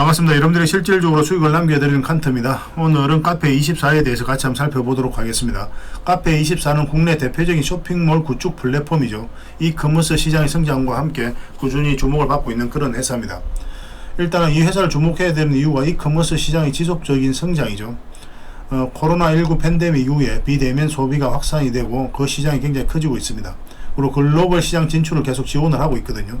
반갑습니다. 여러분들이 실질적으로 수익을 남겨드리는 칸트입니다. 오늘은 카페 24에 대해서 같이 한번 살펴보도록 하겠습니다. 카페 24는 국내 대표적인 쇼핑몰 구축 플랫폼이죠. 이 커머스 시장의 성장과 함께 꾸준히 주목을 받고 있는 그런 회사입니다. 일단은 이 회사를 주목해야 되는 이유가 이 커머스 시장의 지속적인 성장이죠. 어, 코로나19 팬데믹 이후에 비대면 소비가 확산이 되고 그 시장이 굉장히 커지고 있습니다. 그리고 글로벌 시장 진출을 계속 지원을 하고 있거든요.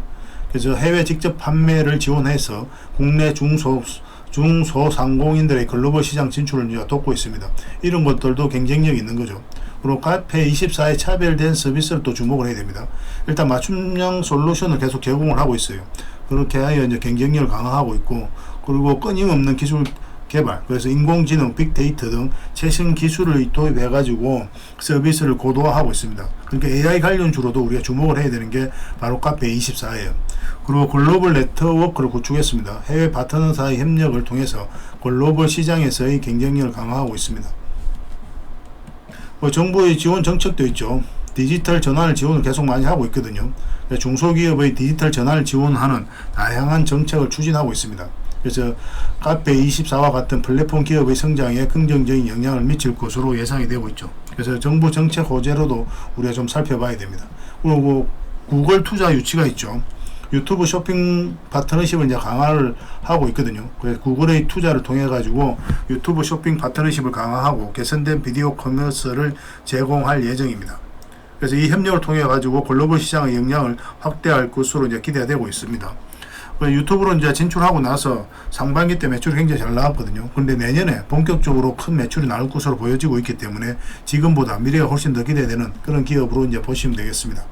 그래서 해외 직접 판매를 지원해서 국내 중소 중소상공인들의 글로벌 시장 진출을 돕고 있습니다. 이런 것들도 경쟁력이 있는 거죠. 그리고 카페 24의 차별된 서비스를 또 주목을 해야 됩니다. 일단 맞춤형 솔루션을 계속 제공을 하고 있어요. 그렇게 하여 이제 경쟁력을 강화하고 있고, 그리고 끊임없는 기술 개발, 그래서 인공지능, 빅데이터 등 최신 기술을 도입해 가지고 서비스를 고도화하고 있습니다. 그러니까 AI 관련 주로도 우리가 주목을 해야 되는 게 바로 카페 24예요. 그리고 글로벌 네트워크를 구축했습니다. 해외 파트너사의 협력을 통해서 글로벌 시장에서의 경쟁력을 강화하고 있습니다. 뭐 정부의 지원 정책도 있죠. 디지털 전환을 지원을 계속 많이 하고 있거든요. 중소기업의 디지털 전환을 지원하는 다양한 정책을 추진하고 있습니다. 그래서 카페 24와 같은 플랫폼 기업의 성장에 긍정적인 영향을 미칠 것으로 예상이 되고 있죠. 그래서 정부 정책 호재로도 우리가 좀 살펴봐야 됩니다. 그리고 구글 투자 유치가 있죠. 유튜브 쇼핑 파트너십을 이제 강화를 하고 있거든요. 그래서 구글의 투자를 통해 가지고 유튜브 쇼핑 파트너십을 강화하고 개선된 비디오 커머스를 제공할 예정입니다. 그래서 이 협력을 통해 가지고 글로벌 시장의 영향을 확대할 것으로 이제 기대가 되고 있습니다. 그 유튜브로 이제 진출하고 나서 상반기 때 매출이 굉장히 잘 나왔거든요. 근데 내년에 본격적으로 큰 매출이 나올 것으로 보여지고 있기 때문에 지금보다 미래가 훨씬 더 기대되는 그런 기업으로 이제 보시면 되겠습니다.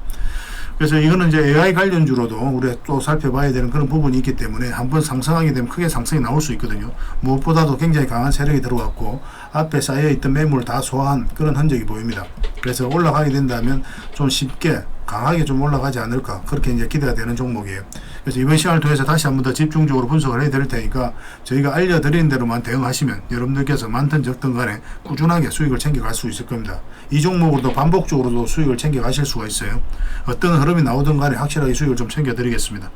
그래서 이거는 이제 AI 관련주로도 우리가 또 살펴봐야 되는 그런 부분이 있기 때문에 한번 상승하게 되면 크게 상승이 나올 수 있거든요. 무엇보다도 굉장히 강한 세력이 들어왔고 앞에 쌓여있던 매물을 다 소화한 그런 흔적이 보입니다. 그래서 올라가게 된다면 좀 쉽게 강하게 좀 올라가지 않을까 그렇게 이제 기대가 되는 종목이에요. 그래서 이번 시간을 통해서 다시 한 번 더 집중적으로 분석을 해드릴 테니까 저희가 알려드리는 대로만 대응하시면 여러분들께서 많든 적든 간에 꾸준하게 수익을 챙겨갈 수 있을 겁니다. 이 종목으로도 반복적으로도 수익을 챙겨가실 수가 있어요. 어떤 흐름이 나오든 간에 확실하게 수익을 좀 챙겨드리겠습니다.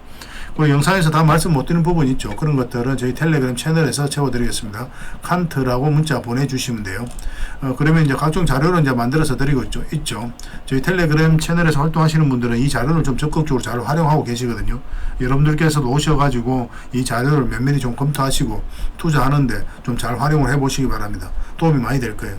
그 영상에서 다 말씀 못 드리는 부분이 있죠. 그런 것들은 저희 텔레그램 채널에서 채워드리겠습니다. 칸트라고 문자 보내주시면 돼요. 어, 그러면 이제 각종 자료를 이제 만들어서 드리고 있죠. 있죠. 저희 텔레그램 채널에서 활동하시는 분들은 이 자료를 좀 적극적으로 잘 활용하고 계시거든요. 여러분들께서도 오셔가지고 이 자료를 면밀히 좀 검토하시고 투자하는데 좀 잘 활용을 해보시기 바랍니다. 도움이 많이 될 거예요.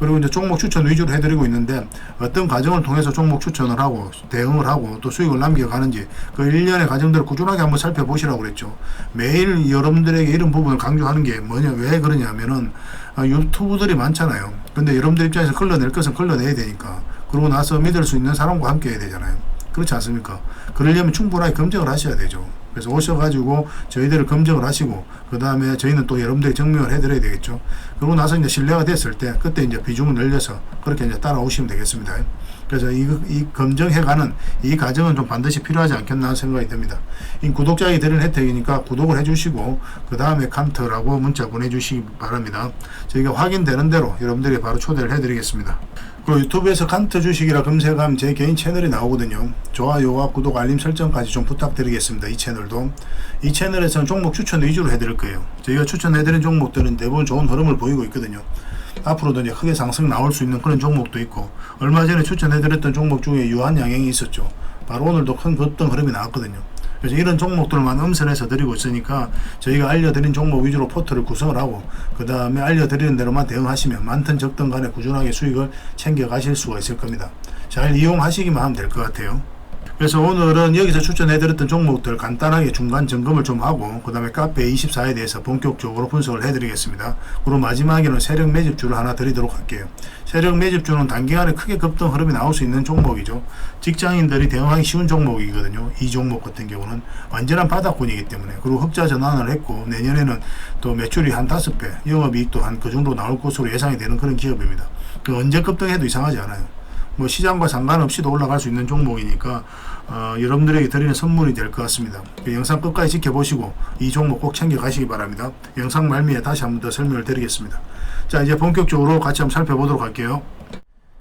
그리고 이제 종목 추천 위주로 해드리고 있는데 어떤 과정을 통해서 종목 추천을 하고 대응을 하고 또 수익을 남겨가는지 그 일련의 과정들을 꾸준하게 한번 살펴보시라고 그랬죠. 매일 여러분들에게 이런 부분을 강조하는 게 뭐냐, 왜 그러냐면은 아, 유튜브들이 많잖아요. 근데 여러분들 입장에서 걸러낼 것은 걸러내야 되니까. 그러고 나서 믿을 수 있는 사람과 함께 해야 되잖아요. 그렇지 않습니까? 그러려면 충분하게 검증을 하셔야 되죠. 그래서 오셔가지고 저희들을 검증을 하시고 그 다음에 저희는 또 여러분들이 증명을 해드려야 되겠죠. 그러고 나서 이제 신뢰가 됐을 때 그때 이제 비중을 늘려서 그렇게 이제 따라오시면 되겠습니다. 그래서 이, 이 검증해가는 이 과정은 좀 반드시 필요하지 않겠나 생각이 듭니다. 이 구독자에게 드리는 혜택이니까 구독을 해주시고 그 다음에 칸트라고 문자 보내주시기 바랍니다. 저희가 확인되는 대로 여러분들에게 바로 초대를 해드리겠습니다. 그 유튜브에서 칸트 주식이라 검색하면 제 개인 채널이 나오거든요. 좋아요와 구독, 알림 설정까지 좀 부탁드리겠습니다. 이 채널도. 이 채널에서는 종목 추천 위주로 해드릴 거예요. 저희가 추천해드린 종목들은 대부분 좋은 흐름을 보이고 있거든요. 앞으로도 이제 크게 상승 나올 수 있는 그런 종목도 있고, 얼마 전에 추천해드렸던 종목 중에 유한 양행이 있었죠. 바로 오늘도 큰 급등 흐름이 나왔거든요. 그래서 이런 종목들만 음선해서 드리고 있으니까 저희가 알려드린 종목 위주로 포트를 구성을 하고 그 다음에 알려드리는 대로만 대응하시면 많든 적든 간에 꾸준하게 수익을 챙겨 가실 수가 있을 겁니다. 잘 이용하시기만 하면 될 것 같아요. 그래서 오늘은 여기서 추천해드렸던 종목들 간단하게 중간 점검을 좀 하고 그 다음에 카페 24에 대해서 본격적으로 분석을 해드리겠습니다. 그리고 마지막에는 세력 매집주를 하나 드리도록 할게요. 세력 매집주는 단기간에 크게 급등 흐름이 나올 수 있는 종목이죠. 직장인들이 대응하기 쉬운 종목이거든요. 이 종목 같은 경우는 완전한 바닥권이기 때문에 그리고 흑자 전환을 했고 내년에는 또 매출이 한 다섯 배 영업이익도 한 그 정도 나올 것으로 예상이 되는 그런 기업입니다. 그 언제 급등해도 이상하지 않아요. 뭐 시장과 상관없이도 올라갈 수 있는 종목이니까 어, 여러분들에게 드리는 선물이 될 것 같습니다. 그 영상 끝까지 지켜보시고 이 종목 꼭 챙겨 가시기 바랍니다. 영상 말미에 다시 한 번 더 설명을 드리겠습니다. 자 이제 본격적으로 같이 한번 살펴보도록 할게요.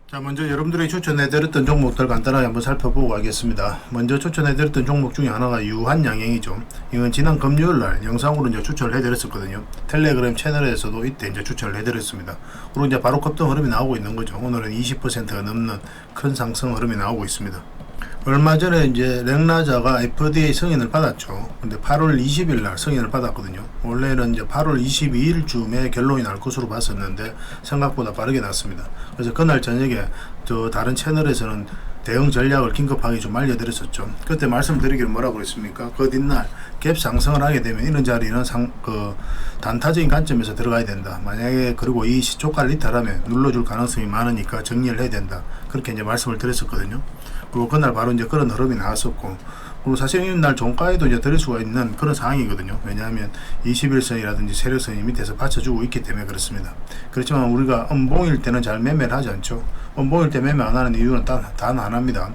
자, 먼저 여러분들이 추천해드렸던 종목들 간단하게 한번 살펴보고 가겠습니다. 먼저 추천해드렸던 종목 중에 하나가 유한양행이죠. 이건 지난 금요일 날 영상으로 이제 추천을 해드렸었거든요. 텔레그램 채널에서도 이때 이제 추천을 해드렸습니다. 그리고 이제 바로 급등 흐름이 나오고 있는 거죠. 오늘은 20%가 넘는 큰 상승 흐름이 나오고 있습니다. 얼마 전에 이제 렉나자가 FDA 승인을 받았죠. 근데 8월 20일 날 승인을 받았거든요. 원래는 이제 8월 22일 쯤에 결론이 날 것으로 봤었는데 생각보다 빠르게 났습니다. 그래서 그날 저녁에 저 다른 채널에서는 대응 전략을 긴급하게 좀 알려드렸었죠. 그때 말씀드리기를 뭐라고 그랬습니까? 그 뒷날 갭 상승을 하게 되면 이런 자리는 상, 그 단타적인 관점에서 들어가야 된다. 만약에 그리고 이 시초가를 이탈하면 눌러줄 가능성이 많으니까 정리를 해야 된다. 그렇게 이제 말씀을 드렸었거든요. 그리고 그날 바로 이제 그런 흐름이 나왔었고 그리고 사실 이날 종가에도 이제 드릴 수가 있는 그런 상황이거든요. 왜냐하면 21선이라든지 세력선이 밑에서 받쳐주고 있기 때문에 그렇습니다. 그렇지만 우리가 음봉일 때는 잘 매매를 하지 않죠. 음봉일 때 매매 안 하는 이유는 단, 단 하나입니다.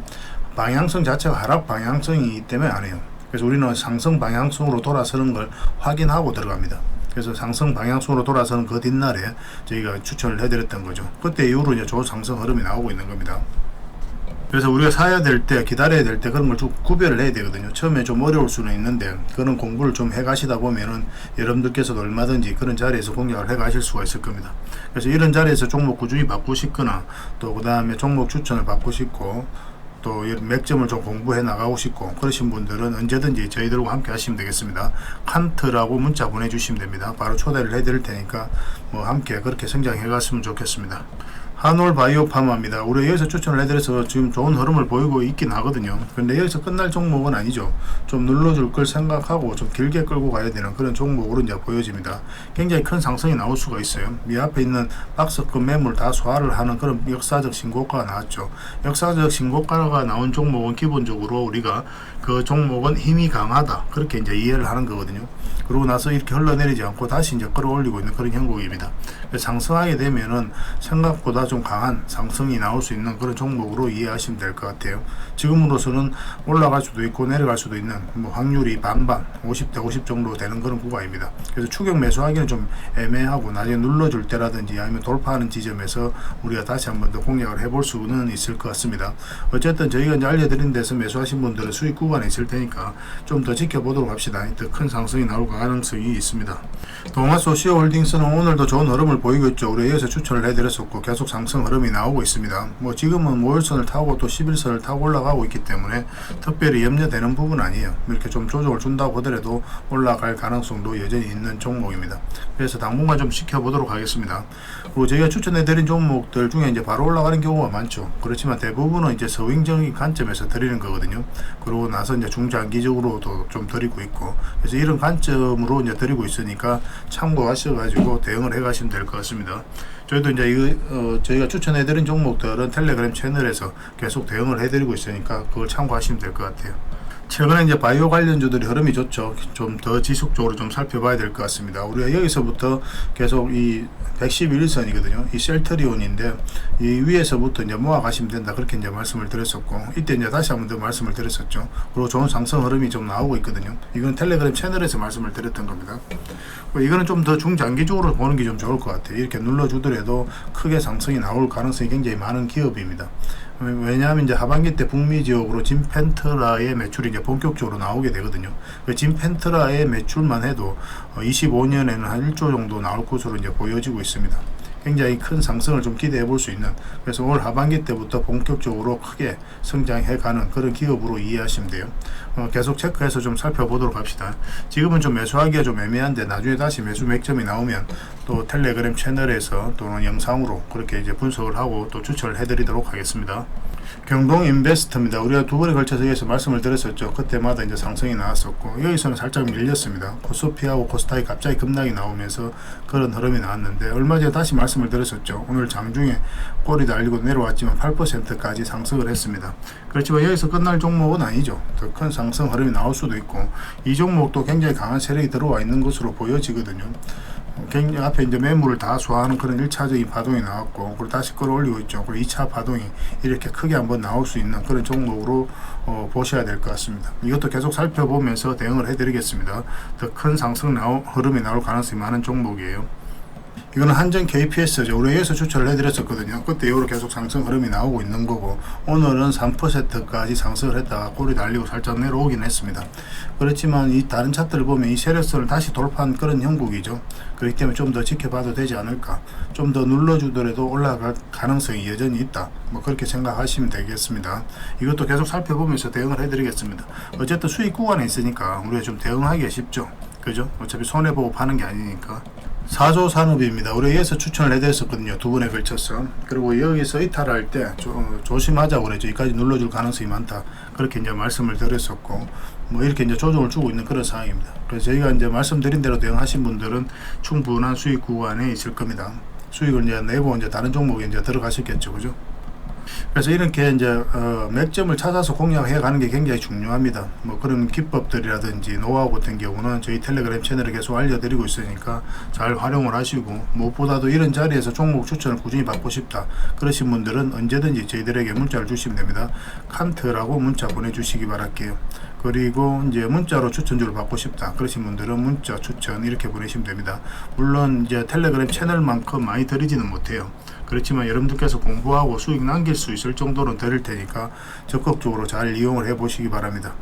방향성 자체가 하락 방향성이기 때문에 안 해요. 그래서 우리는 상승 방향성으로 돌아서는 걸 확인하고 들어갑니다. 그래서 상승 방향성으로 돌아서는 그 뒷날에 저희가 추천을 해드렸던 거죠. 그때 이후로 이제 조 상승 흐름이 나오고 있는 겁니다. 그래서 우리가 사야 될 때, 기다려야 될 때 그런 걸 좀 구별을 해야 되거든요. 처음에 좀 어려울 수는 있는데 그런 공부를 좀 해가시다 보면은 여러분들께서도 얼마든지 그런 자리에서 공략을 해가실 수가 있을 겁니다. 그래서 이런 자리에서 종목 꾸준히 받고 싶거나 또 그 다음에 종목 추천을 받고 싶고 또 맥점을 좀 공부해 나가고 싶고 그러신 분들은 언제든지 저희들과 함께 하시면 되겠습니다. 칸트라고 문자 보내주시면 됩니다. 바로 초대를 해드릴 테니까 뭐 함께 그렇게 성장해 갔으면 좋겠습니다. 한올 바이오 파마입니다. 우리 여기서 추천을 해드려서 지금 좋은 흐름을 보이고 있긴 하거든요. 근데 여기서 끝날 종목은 아니죠. 좀 눌러줄 걸 생각하고 좀 길게 끌고 가야 되는 그런 종목으로 이제 보여집니다. 굉장히 큰 상승이 나올 수가 있어요. 이 앞에 있는 박스급 매물 다 소화를 하는 그런 역사적 신고가가 나왔죠. 역사적 신고가가 나온 종목은 기본적으로 우리가 그 종목은 힘이 강하다. 그렇게 이제 이해를 하는 거거든요. 그러고 나서 이렇게 흘러내리지 않고 다시 이제 끌어올리고 있는 그런 형국입니다. 상승하게 되면은 생각보다 좀 강한 상승이 나올 수 있는 그런 종목으로 이해하시면 될 것 같아요. 지금으로서는 올라갈 수도 있고 내려갈 수도 있는 뭐 확률이 반반 50대 50 정도 되는 그런 구간입니다. 그래서 추격 매수하기는 좀 애매하고 나중에 눌러줄 때라든지 아니면 돌파하는 지점에서 우리가 다시 한번 더 공략을 해볼 수는 있을 것 같습니다. 어쨌든 저희가 이제 알려드린 데서 매수하신 분들은 수익 구간에 있을 테니까 좀 더 지켜보도록 합시다. 더 큰 상승이 나올 가능성이 있습니다. 동아소시오 홀딩스는 오늘도 좋은 흐름을 보이고 있죠. 우리 여기서 추천을 해드렸었고 계속 상승 흐름이 나오고 있습니다. 뭐 지금은 5일선을 타고 또 11선을 타고 올라가고 있기 때문에 특별히 염려되는 부분 아니에요. 이렇게 좀 조정을 준다고 하더라도 올라갈 가능성도 여전히 있는 종목입니다. 그래서 당분간 좀 지켜보도록 하겠습니다. 그리고 저희가 추천해드린 종목들 중에 이제 바로 올라가는 경우가 많죠. 그렇지만 대부분은 이제 서윙적인 관점에서 드리는 거거든요. 그러고 나서 이제 중장기적으로도 좀 드리고 있고 그래서 이런 관점 으로 이제 드리고 있으니까 참고하셔가지고 대응을 해가시면 될 것 같습니다. 저희도 이제 이 어, 저희가 추천해드린 종목들은 텔레그램 채널에서 계속 대응을 해드리고 있으니까 그걸 참고하시면 될 것 같아요. 최근에 이제 바이오 관련주들이 흐름이 좋죠. 좀 더 지속적으로 좀 살펴봐야 될 것 같습니다. 우리가 여기서부터 계속 이 111선이거든요. 이 셀트리온인데 이 위에서부터 이제 모아 가시면 된다. 그렇게 이제 말씀을 드렸었고 이때 이제 다시 한번 더 말씀을 드렸었죠. 그리고 좋은 상승 흐름이 좀 나오고 있거든요. 이건 텔레그램 채널에서 말씀을 드렸던 겁니다. 뭐 이거는 좀 더 중장기적으로 보는 게 좀 좋을 것 같아요. 이렇게 눌러주더라도 크게 상승이 나올 가능성이 굉장히 많은 기업입니다. 왜냐하면 이제 하반기 때 북미 지역으로 진펜트라의 매출이 이제 본격적으로 나오게 되거든요. 그 진펜트라의 매출만 해도 25년에는 한 1조 정도 나올 것으로 이제 보여지고 있습니다. 굉장히 큰 상승을 좀 기대해 볼 수 있는 그래서 올 하반기 때부터 본격적으로 크게 성장해 가는 그런 기업으로 이해하시면 돼요. 어, 계속 체크해서 좀 살펴보도록 합시다. 지금은 좀 매수하기가 좀 애매한데 나중에 다시 매수 맥점이 나오면 또 텔레그램 채널에서 또는 영상으로 그렇게 이제 분석을 하고 또 추천을 해드리도록 하겠습니다. 경동 인베스트입니다. 우리가 두 번에 걸쳐서 여기서 말씀을 드렸었죠. 그때마다 이제 상승이 나왔었고 여기서는 살짝 밀렸습니다. 코스피하고 코스닥이 갑자기 급락이 나오면서 그런 흐름이 나왔는데 얼마 전에 다시 말씀을 드렸었죠. 오늘 장중에 꼬리 달리고 내려왔지만 8%까지 상승을 했습니다. 그렇지만 여기서 끝날 종목은 아니죠. 더 큰 상승 흐름이 나올 수도 있고 이 종목도 굉장히 강한 세력이 들어와 있는 것으로 보여지거든요. 굉장히 앞에 이제 매물을 다 소화하는 그런 1차적인 파동이 나왔고 그리고 다시 끌어올리고 있죠. 그리고 2차 파동이 이렇게 크게 한번 나올 수 있는 그런 종목으로 어, 보셔야 될 것 같습니다. 이것도 계속 살펴보면서 대응을 해드리겠습니다. 더 큰 상승 나오, 흐름이 나올 가능성이 많은 종목이에요. 이거는 한전 KPS죠. 우리 여기서 추천을 해드렸었거든요. 그때 이후로 계속 상승 흐름이 나오고 있는 거고 오늘은 3%까지 상승을 했다가 꼬리 달리고 살짝 내려오긴 했습니다. 그렇지만 이 다른 차트를 보면 이 세력선을 다시 돌파한 그런 형국이죠. 그렇기 때문에 좀 더 지켜봐도 되지 않을까. 좀 더 눌러주더라도 올라갈 가능성이 여전히 있다. 뭐 그렇게 생각하시면 되겠습니다. 이것도 계속 살펴보면서 대응을 해드리겠습니다. 어쨌든 수익 구간에 있으니까 우리가 좀 대응하기가 쉽죠. 그죠? 어차피 손해보고 파는 게 아니니까. 사조 산업입니다. 우리 여기서 추천을 해드렸었거든요. 두 번에 걸쳐서. 그리고 여기서 이탈할 때 조, 조심하자고 그랬죠. 여기까지 눌러줄 가능성이 많다. 그렇게 이제 말씀을 드렸었고, 뭐 이렇게 이제 조정을 주고 있는 그런 상황입니다. 그래서 저희가 이제 말씀드린 대로 대응하신 분들은 충분한 수익 구간에 있을 겁니다. 수익을 이제 내고 이제 다른 종목에 이제 들어가셨겠죠. 그죠? 그래서 이렇게 이제 어, 맥점을 찾아서 공략해 가는 게 굉장히 중요합니다. 뭐 그런 기법들이라든지 노하우 같은 경우는 저희 텔레그램 채널에 계속 알려드리고 있으니까 잘 활용을 하시고 무엇보다도 이런 자리에서 종목 추천을 꾸준히 받고 싶다 그러신 분들은 언제든지 저희들에게 문자를 주시면 됩니다. 칸트라고 문자 보내주시기 바랄게요. 그리고 이제 문자로 추천주를 받고 싶다 그러신 분들은 문자 추천 이렇게 보내시면 됩니다. 물론 이제 텔레그램 채널만큼 많이 드리지는 못해요. 그렇지만 여러분들께서 공부하고 수익 남길 수 있을 정도는 드릴 테니까 적극적으로 잘 이용을 해 보시기 바랍니다.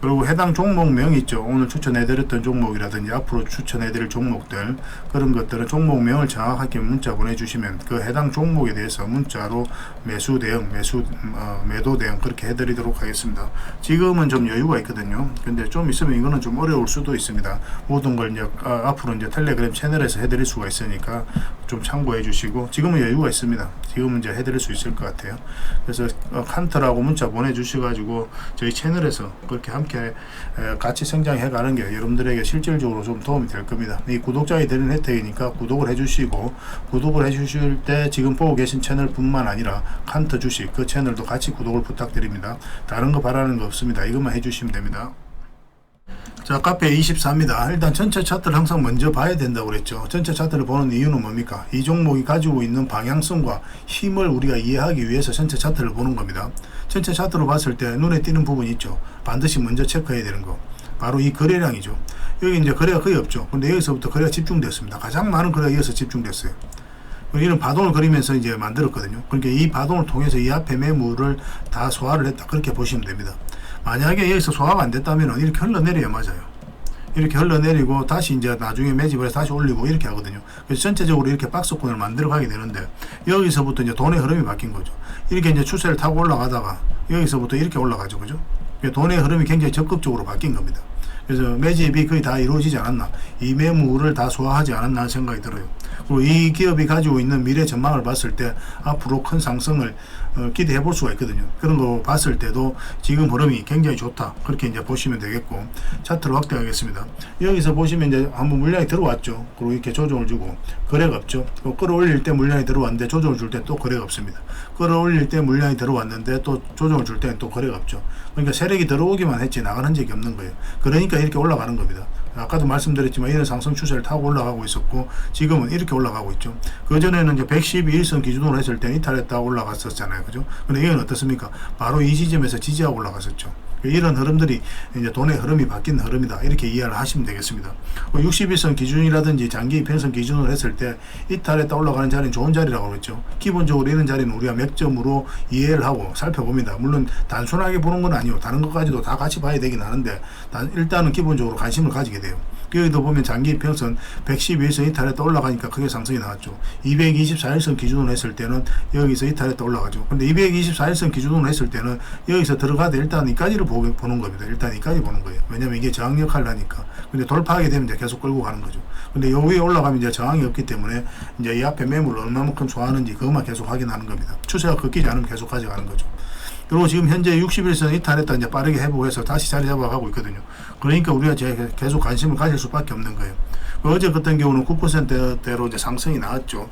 그리고 해당 종목명 있죠. 오늘 추천해드렸던 종목이라든지 앞으로 추천해드릴 종목들 그런 것들은 종목명을 정확하게 문자 보내주시면 그 해당 종목에 대해서 문자로 매수 대응, 매수 어, 매도 대응 그렇게 해드리도록 하겠습니다. 지금은 좀 여유가 있거든요. 근데 좀 있으면 이거는 좀 어려울 수도 있습니다. 모든 걸 이제 아, 앞으로 이제 텔레그램 채널에서 해드릴 수가 있으니까 좀 참고해 주시고 지금은 여유가 있습니다. 지금은 이제 해드릴 수 있을 것 같아요. 그래서 어, 칸터라고 문자 보내주셔가지고 저희 채널에서 그렇게 함께 에, 같이 성장해 가는 게 여러분들에게 실질적으로 좀 도움이 될 겁니다. 이 구독자에 드리는 혜택이니까 구독을 해주시고 구독을 해주실 때 지금 보고 계신 채널뿐만 아니라 칸터 주식 그 채널도 같이 구독을 부탁드립니다. 다른 거 바라는 거 없습니다. 이것만 해주시면 됩니다. 자, 카페 24입니다. 일단 전체 차트를 항상 먼저 봐야 된다고 그랬죠. 전체 차트를 보는 이유는 뭡니까? 이 종목이 가지고 있는 방향성과 힘을 우리가 이해하기 위해서 전체 차트를 보는 겁니다. 전체 차트로 봤을 때 눈에 띄는 부분이 있죠. 반드시 먼저 체크해야 되는 거. 바로 이 거래량이죠. 여기 이제 거래가 거의 없죠. 근데 여기서부터 거래가 집중됐습니다. 가장 많은 거래가 여기서 집중됐어요. 이런 바동을 그리면서 이제 만들었거든요. 그러니까 이 바동을 통해서 이 앞에 매물을 다 소화를 했다. 그렇게 보시면 됩니다. 만약에 여기서 소화가 안 됐다면 이렇게 흘러내려야 맞아요. 이렇게 흘러내리고 다시 이제 나중에 매집을 해서 다시 올리고 이렇게 하거든요. 그래서 전체적으로 이렇게 박스권을 만들어 가게 되는데 여기서부터 이제 돈의 흐름이 바뀐 거죠. 이렇게 이제 추세를 타고 올라가다가 여기서부터 이렇게 올라가죠. 그죠? 돈의 흐름이 굉장히 적극적으로 바뀐 겁니다. 그래서 매집이 거의 다 이루어지지 않았나. 이 매물을 다 소화하지 않았나 생각이 들어요. 그리고 이 기업이 가지고 있는 미래 전망을 봤을 때 앞으로 큰 상승을 어, 기대해 볼 수가 있거든요. 그런 거 봤을 때도 지금 흐름이 굉장히 좋다. 그렇게 이제 보시면 되겠고 차트를 확대하겠습니다. 여기서 보시면 이제 한번 물량이 들어왔죠. 그리고 이렇게 조정을 주고 거래가 없죠. 또 끌어올릴 때 물량이 들어왔는데 조정을 줄 때 또 거래가 없습니다. 끌어올릴 때 물량이 들어왔는데 또 조정을 줄 때는 또 거래가 없죠. 그러니까 세력이 들어오기만 했지 나가는 적이 없는 거예요. 그러니까 이렇게 올라가는 겁니다. 아까도 말씀드렸지만 이런 상승 추세를 타고 올라가고 있었고 지금은 이렇게 올라가고 있죠. 그 전에는 이제 112일선 기준으로 했을 때 이탈했다 올라갔었잖아요. 그죠? 근데 이건 어떻습니까? 바로 이 지점에서 지지하고 올라갔었죠. 이런 흐름들이 이제 돈의 흐름이 바뀐 흐름이다. 이렇게 이해를 하시면 되겠습니다. 61선 기준이라든지 장기 편선 기준으로 했을 때 이탈했다 올라가는 자리는 좋은 자리라고 그랬죠. 기본적으로 이런 자리는 우리가 맥점으로 이해를 하고 살펴봅니다. 물론 단순하게 보는 건 아니고 다른 것까지도 다 같이 봐야 되긴 하는데 일단은 기본적으로 관심을 가지게 돼요. 여기도 보면 장기 평선 112일선 이탈했다 올라가니까 크게 상승이 나왔죠. 224일선 기준으로 했을 때는 여기서 이탈했다 올라가죠. 근데 224일선 기준으로 했을 때는 여기서 들어가도 일단 이까지를 보는 겁니다. 일단 이까지 보는 거예요. 왜냐면 이게 저항 역할을 하니까. 근데 돌파하게 되면 이제 계속 끌고 가는 거죠. 근데 요 위에 올라가면 이제 저항이 없기 때문에 이제 이 앞에 매물을 얼마만큼 좋아하는지 그것만 계속 확인하는 겁니다. 추세가 꺾이지 않으면 계속 가져가는 거죠. 그리고 지금 현재 60일선 이탈했다 이제 빠르게 회복해서 다시 자리 잡아가고 있거든요. 그러니까 우리가 계속 관심을 가질 수밖에 없는 거예요. 어제 같은 경우는 9%대로 이제 상승이 나왔죠.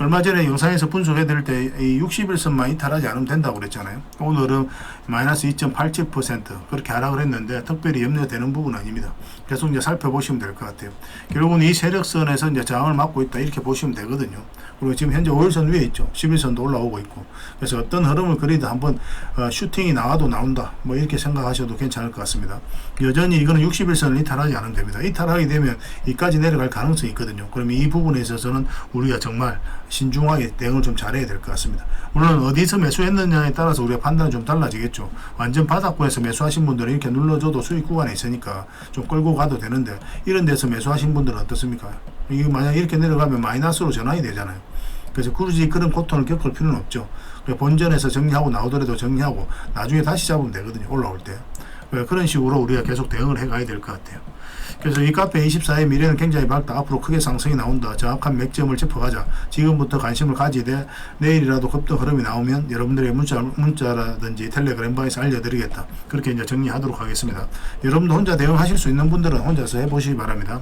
얼마 전에 영상에서 분석해 드릴 때이 61선만 이탈하지 않으면 된다고 그랬잖아요. 오늘은 마이너스 2.87% 그렇게 하락을 했는데 특별히 염려되는 부분은 아닙니다. 계속 이제 살펴보시면 될 것 같아요. 결국은 이 세력선에서 이제 저항을 막고 있다 이렇게 보시면 되거든요. 그리고 지금 현재 5일선 위에 있죠. 11선도 올라오고 있고. 그래서 어떤 흐름을 그리든 한번 어, 슈팅이 나와도 나온다. 뭐 이렇게 생각하셔도 괜찮을 것 같습니다. 여전히 이거는 61선을 이탈하지 않으면 됩니다. 이탈하게 되면 이까지 내려갈 가능성이 있거든요. 그러면 이 부분에 있어서는 우리가 정말 신중하게 대응을 좀 잘해야 될 것 같습니다. 물론 어디서 매수했느냐에 따라서 우리가 판단은 좀 달라지겠죠. 완전 바닥권에서 매수하신 분들은 이렇게 눌러줘도 수익 구간에 있으니까 좀 끌고 가도 되는데 이런 데서 매수하신 분들은 어떻습니까? 이게 만약 이렇게 내려가면 마이너스로 전환이 되잖아요. 그래서 굳이 그런 고통을 겪을 필요는 없죠. 본전에서 정리하고 나오더라도 정리하고 나중에 다시 잡으면 되거든요. 올라올 때. 왜 그런 식으로 우리가 계속 대응을 해가야 될 것 같아요. 그래서 이 카페 24의 미래는 굉장히 밝다. 앞으로 크게 상승이 나온다. 정확한 맥점을 짚어가자. 지금부터 관심을 가지되 내일이라도 급등 흐름이 나오면 여러분들의 문자, 문자라든지 텔레그램 방에서 알려드리겠다. 그렇게 이제 정리하도록 하겠습니다. 여러분도 혼자 대응하실 수 있는 분들은 혼자서 해보시기 바랍니다.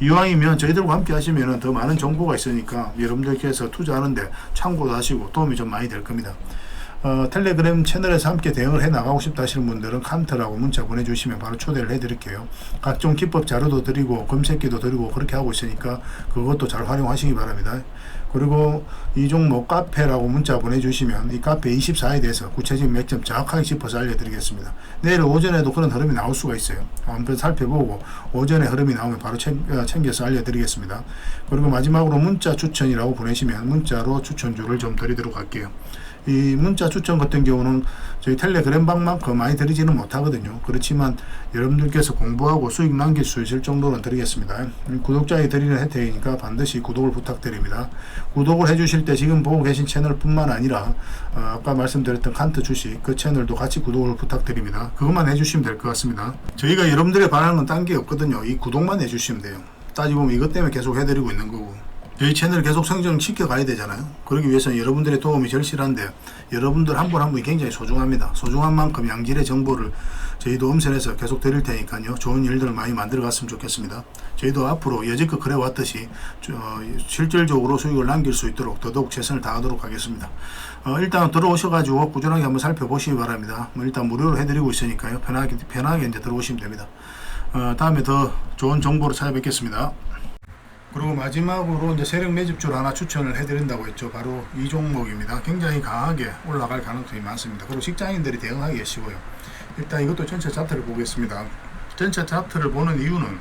이왕이면 저희들과 함께 하시면 더 많은 정보가 있으니까 여러분들께서 투자하는데 참고도 하시고 도움이 좀 많이 될 겁니다. 어, 텔레그램 채널에서 함께 대응을 해 나가고 싶다 하시는 분들은 칸트라고 문자 보내주시면 바로 초대를 해드릴게요. 각종 기법 자료도 드리고 검색기도 드리고 그렇게 하고 있으니까 그것도 잘 활용하시기 바랍니다. 그리고 이 종목 카페라고 문자 보내주시면 이 카페 24에 대해서 구체적인 맥점 정확하게 짚어서 알려드리겠습니다. 내일 오전에도 그런 흐름이 나올 수가 있어요. 한번 살펴보고 오전에 흐름이 나오면 바로 챙, 어, 챙겨서 알려드리겠습니다. 그리고 마지막으로 문자 추천이라고 보내시면 문자로 추천주를 좀 드리도록 할게요. 이 문자 추천 같은 경우는 저희 텔레그램 방만큼 많이 드리지는 못하거든요. 그렇지만 여러분들께서 공부하고 수익 남길 수 있을 정도는 드리겠습니다. 구독자에 드리는 혜택이니까 반드시 구독을 부탁드립니다. 구독을 해주실 때 지금 보고 계신 채널뿐만 아니라 어, 아까 말씀드렸던 칸트 주식 그 채널도 같이 구독을 부탁드립니다. 그것만 해주시면 될 것 같습니다. 저희가 여러분들의 바라는 건 딴 게 없거든요. 이 구독만 해주시면 돼요. 따지고 보면 이것 때문에 계속 해드리고 있는 거고. 저희 채널 계속 성장 시켜가야 되잖아요. 그러기 위해서는 여러분들의 도움이 절실한데 여러분들 한 분 한 분이 굉장히 소중합니다. 소중한 만큼 양질의 정보를 저희도 음선에서 계속 드릴 테니까요. 좋은 일들을 많이 만들어 갔으면 좋겠습니다. 저희도 앞으로 여지껏 그래 왔듯이 어, 실질적으로 수익을 남길 수 있도록 더더욱 최선을 다하도록 하겠습니다. 어, 일단 들어오셔가지고 꾸준하게 한번 살펴보시기 바랍니다. 뭐 일단 무료로 해드리고 있으니까요. 편하게 편하게 이제 들어오시면 됩니다. 어, 다음에 더 좋은 정보로 찾아뵙겠습니다. 그리고 마지막으로 이제 세력 매집주를 하나 추천을 해드린다고 했죠. 바로 이 종목입니다. 굉장히 강하게 올라갈 가능성이 많습니다. 그리고 직장인들이 대응하기 쉬워요. 일단 이것도 전체 차트를 보겠습니다. 전체 차트를 보는 이유는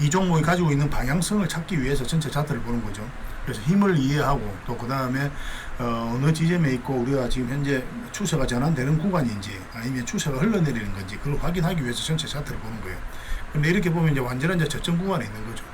이 종목이 가지고 있는 방향성을 찾기 위해서 전체 차트를 보는 거죠. 그래서 힘을 이해하고 또 그 다음에 어, 느 지점에 있고 우리가 지금 현재 추세가 전환되는 구간인지 아니면 추세가 흘러내리는 건지 그걸 확인하기 위해서 전체 차트를 보는 거예요. 근데 이렇게 보면 이제 완전한 이제 저점 구간에 있는 거죠.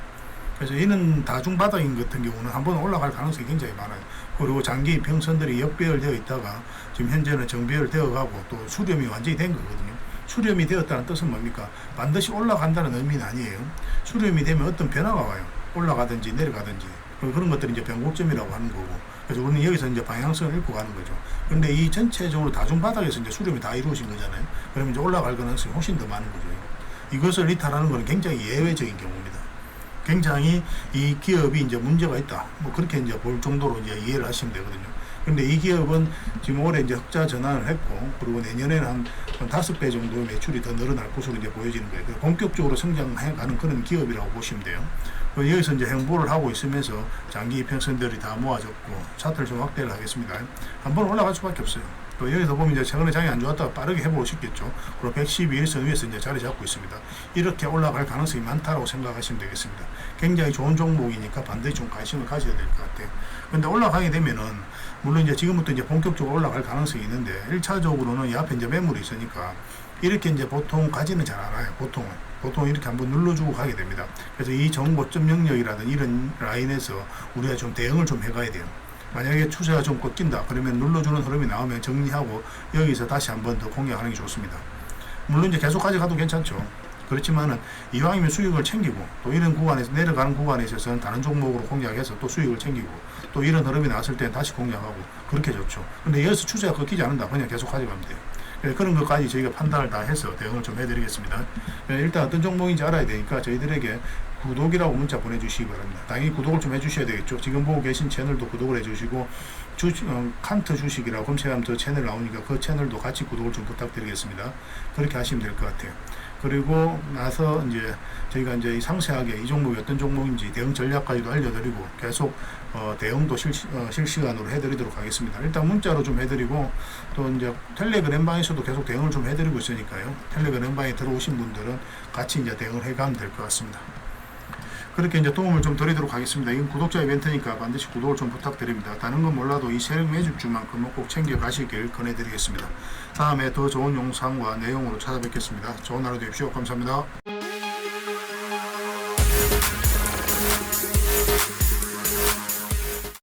그래서 이는 다중 바닥인 같은 경우는 한 번 올라갈 가능성이 굉장히 많아요. 그리고 장기 평선들이 역배열되어 있다가 지금 현재는 정배열되어 가고 또 수렴이 완전히 된 거거든요. 수렴이 되었다는 뜻은 뭡니까? 반드시 올라간다는 의미는 아니에요. 수렴이 되면 어떤 변화가 와요. 올라가든지 내려가든지 그런 것들이 이제 변곡점이라고 하는 거고. 그래서 우리는 여기서 이제 방향성을 잃고 가는 거죠. 그런데 이 전체적으로 다중 바닥에서 이제 수렴이 다 이루어진 거잖아요. 그러면 이제 올라갈 가능성이 훨씬 더 많은 거죠. 이것을 이탈하는 것은 굉장히 예외적인 경우입니다. 굉장히 이 기업이 이제 문제가 있다. 뭐 그렇게 이제 볼 정도로 이제 이해를 하시면 되거든요. 근데 이 기업은 지금 올해 이제 흑자 전환을 했고, 그리고 내년에는 한, 한 다섯 배 정도 매출이 더 늘어날 것으로 이제 보여지는 거예요. 본격적으로 성장해 가는 그런 기업이라고 보시면 돼요. 여기서 이제 행보를 하고 있으면서 장기 이평선들이 다 모아졌고, 차트를 좀 확대를 하겠습니다. 한번 올라갈 수밖에 없어요. 또 여기서 보면 이제 최근에 장이 안 좋았다가 빠르게 시켰죠. 그리고 112일선 위에서 이제 자리 잡고 있습니다. 이렇게 올라갈 가능성이 많다라고 생각하시면 되겠습니다. 굉장히 좋은 종목이니까 반드시 좀 관심을 가져야 될 것 같아요. 근데 올라가게 되면은 물론 이제 지금부터 이제 본격적으로 올라갈 가능성이 있는데 1차적으로는 이 앞에 이제 매물이 있으니까 이렇게 이제 보통 가지는 잘 않아요. 보통은. 보통 이렇게 한번 눌러주고 가게 됩니다. 그래서 이 정고점 영역이라든 이런 라인에서 우리가 좀 대응을 좀 해가야 돼요. 만약에 추세가 좀 꺾인다 그러면 눌러주는 흐름이 나오면 정리하고 여기서 다시 한 번 더 공략하는 게 좋습니다. 물론 이제 계속 가져가도 괜찮죠. 그렇지만은 이왕이면 수익을 챙기고 또 이런 구간에서 내려가는 구간에 있어서는 다른 종목으로 공략해서 또 수익을 챙기고 또 이런 흐름이 나왔을 때 다시 공략하고 그렇게 좋죠. 근데 여기서 추세가 꺾이지 않는다 그냥 계속 가져가면 돼요. 예, 그런 것까지 저희가 판단을 다 해서 대응을 좀 해드리겠습니다. 예, 일단 어떤 종목인지 알아야 되니까 저희들에게 구독이라고 문자 보내주시기 바랍니다. 당연히 구독을 좀 해주셔야 되겠죠. 지금 보고 계신 채널도 구독을 해주시고 주, 어, 칸트 주식이라고 검색하면 저 채널 나오니까 그 채널도 같이 구독을 좀 부탁드리겠습니다. 그렇게 하시면 될 것 같아요. 그리고 나서 이제 저희가 이제 이 상세하게 이 종목이 어떤 종목인지 대응 전략까지도 알려드리고 계속 어, 대응도 실시, 어, 실시간으로 해드리도록 하겠습니다. 일단 문자로 좀 해드리고 또 이제 텔레그램 방에서도 계속 대응을 좀 해드리고 있으니까요. 텔레그램 방에 들어오신 분들은 같이 이제 대응을 해가면 될 것 같습니다. 그렇게 이제 도움을 좀 드리도록 하겠습니다. 이건 구독자 이벤트니까 반드시 구독을 좀 부탁드립니다. 다른 건 몰라도 이 세력 매주주만큼은 꼭 챙겨 가시길 권해드리겠습니다. 다음에 더 좋은 영상과 내용으로 찾아뵙겠습니다. 좋은 하루 되십시오. 감사합니다.